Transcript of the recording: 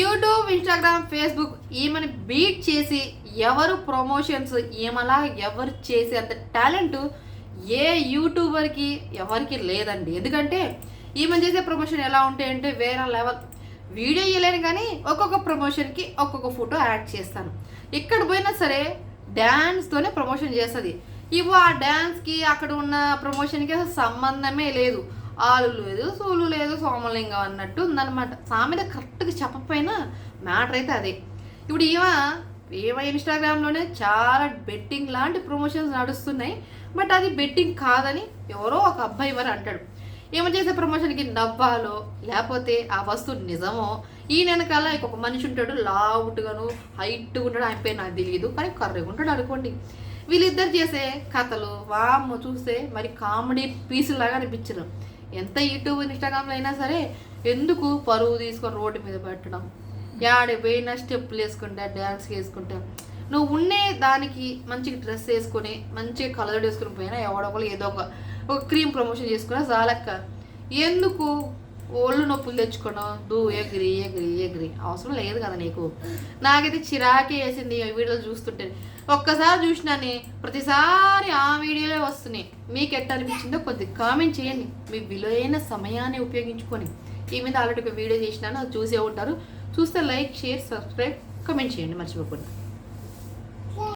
YouTube Instagram Facebook ఈమెను beat చేసి ఎవరు ప్రమోషన్స్ ఈమెలా ఎవరు చేసే అంత టాలెంట్ ఏ యూట్యూబర్కి ఎవరికి లేదండి. ఎందుకంటే ఈమె చేసే ప్రమోషన్ ఎలా ఉంటాయంటే వేరే లెవెల్. వీడియో ఇవ్వలేను కానీ ఒక్కొక్క ప్రమోషన్కి ఒక్కొక్క ఫోటో యాడ్ చేస్తాను. ఇక్కడ పోయినా సరే డ్యాన్స్తోనే ప్రమోషన్ చేస్తుంది. ఇవి ఆ డ్యాన్స్కి అక్కడ ఉన్న ప్రమోషన్కి అసలు సంబంధమే లేదు. ఆలు లేదు సూలు లేదు సోమలింగం అన్నట్టు ఉందన్నమాట. సామెత కరెక్ట్గా చెప్పకపోయినా మ్యాటర్ అయితే అదే. ఇప్పుడు ఈమె ఈమె ఇన్స్టాగ్రామ్లోనే చాలా బెట్టింగ్ లాంటి ప్రమోషన్స్ నడుస్తున్నాయి. బట్ అది బెట్టింగ్ కాదని ఎవరో ఒక అబ్బాయి మరి అంటాడు. ఏమో చేసే ప్రమోషన్కి నవ్వాలో లేకపోతే ఆ వస్తువు నిజమో ఈ వెనకాల ఒక మనిషి ఉంటాడు లావుట్గాను హైట్గా ఉంటాడు ఆయన పేరు నాకు తెలియదు కానీ కర్రగా ఉంటాడు అనుకోండి. వీళ్ళిద్దరు చేసే కథలు వామ్మ చూస్తే మరి కామెడీ పీసులాగా అనిపించరు ఎంత యూట్యూబ్ ఇన్స్టాగ్రామ్లో అయినా సరే ఎందుకు పరువు తీసుకొని రోడ్డు మీద పెట్టడం యాడ పోయినా స్టెప్పులు వేసుకుంటా డ్యాన్స్ వేసుకుంటా. నువ్వు ఉండే దానికి మంచిగా డ్రెస్ వేసుకొని మంచిగా కలర్ వేసుకుని పోయినా ఎవడొకరు ఏదో ఒక ఒక క్రీమ్ ప్రమోషన్ చేసుకున్నా చాలక్క. ఎందుకు ఒళ్ళు నొప్పులు తెచ్చుకోవడం దూ ఎగిరి ఎగిరి ఎగిరి. అవసరం లేదు కదా నీకు? నాకైతే చిరాకే వేసింది వీడియోలు చూస్తుంటే. ఒక్కసారి చూసినాని ప్రతిసారి ఆ వీడియోలే వస్తున్నాయి. మీకు ఎట్ట అనిపించిందో కొద్ది కామెంట్ చేయండి. మీ విలువైన సమయాన్ని ఉపయోగించుకొని. ఈ మీద ఆల్రెడీ ఒక వీడియో చేసినాను అది చూసే ఉంటారు. చూస్తే లైక్ షేర్ సబ్స్క్రైబ్ కామెంట్ చేయండి. మర్చిపోకుండా.